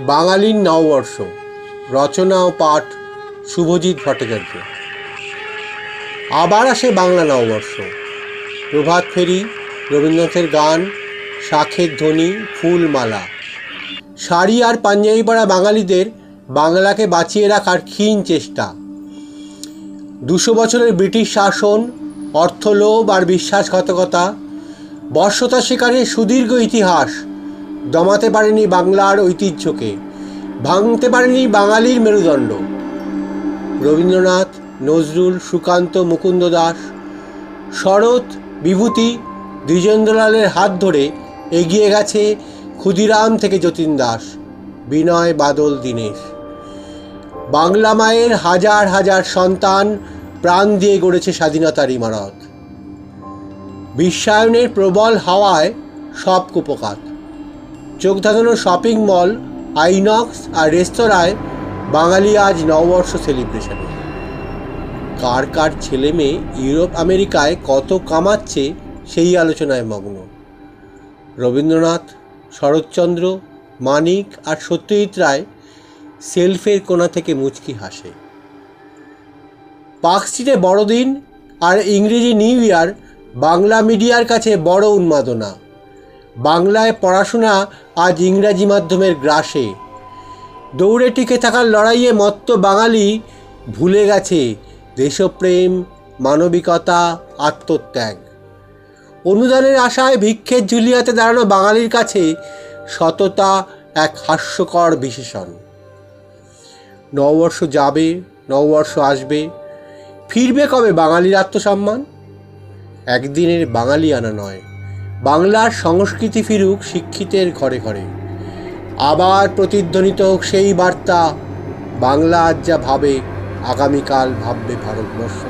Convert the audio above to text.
বাঙালির নববর্ষ, রচনা ও পাঠ শুভজিৎ ভট্টাচার্য। আবার আসে বাংলা নববর্ষ। প্রভাত ফেরি, রবীন্দ্রনাথের গান, শাখের ধ্বনি, ফুলমালা। শাড়ি আর পাঞ্জাবি পরা বাঙালিদের বাংলাকে বাঁচিয়ে রাখার ক্ষীণ চেষ্টা। দুশো বছরের ব্রিটিশ শাসন, অর্থলোভ আর বিশ্বাসঘাতকতা বর্ষতা শিকারের সুদীর্ঘ ইতিহাস দমাতে পারেনি বাংলার ঐতিহ্যকে, ভাঙতে পারেনি বাঙালির মেরুদণ্ড। রবীন্দ্রনাথ, নজরুল, সুকান্ত, মুকুন্দ দাস, শরৎ, বিভূতি, দ্বিজেন্দ্রলালের হাত ধরে এগিয়ে গেছে ক্ষুদিরাম থেকে যতীন দাস, বিনয় বাদল দীনেশ। বাংলা মায়ের হাজার হাজার সন্তান প্রাণ দিয়ে গড়েছে স্বাধীনতার ইমারত বিশ্বায়নের প্রবল হাওয়ায় সব কুপকাত। চোখ ধাঁধানো শপিং মল আইনক্স আর রেস্তোরাঁয় বাঙালি আজ নববর্ষ সেলিব্রেশনে কার কার ছেলে মেয়ে ইউরোপ, আমেরিকায় কত কামাচ্ছে সেই আলোচনায় মগ্ন। রবীন্দ্রনাথ, শরৎচন্দ্র, মানিক আর সত্যজিৎ রায় সেলফের কোণা থেকে মুচকি হাসে। পার্কস্ট্রিটে বড়দিন আর ইংরেজি নিউ ইয়ার বাংলা মিডিয়ার কাছে বড় উন্মাদনা। বাংলায় পড়াশোনা আজ ইংরাজি মাধ্যমের গ্রাসে। দৌড়ে টিকে থাকার লড়াইয়ে মত্ত বাঙালি ভুলে গেছে দেশপ্রেম, মানবিকতা, আত্মত্যাগ। অনুদানের আশায় ভিক্ষের ঝুলিয়াতে দাঁড়ানো বাঙালির কাছে সততা এক হাস্যকর বিশেষণ। নববর্ষ যাবে, নববর্ষ আসবে, ফিরবে কবে বাঙালির আত্মসম্মান? একদিনের বাঙালি আনা নয়। বাংলার সংস্কৃতি ফিরুক শিক্ষিতের ঘরে ঘরে। আবার প্রতিধ্বনিত হোক সেই বার্তা, বাংলা আজ যা ভাবে, আগামীকাল ভাববে ভারতবর্ষ।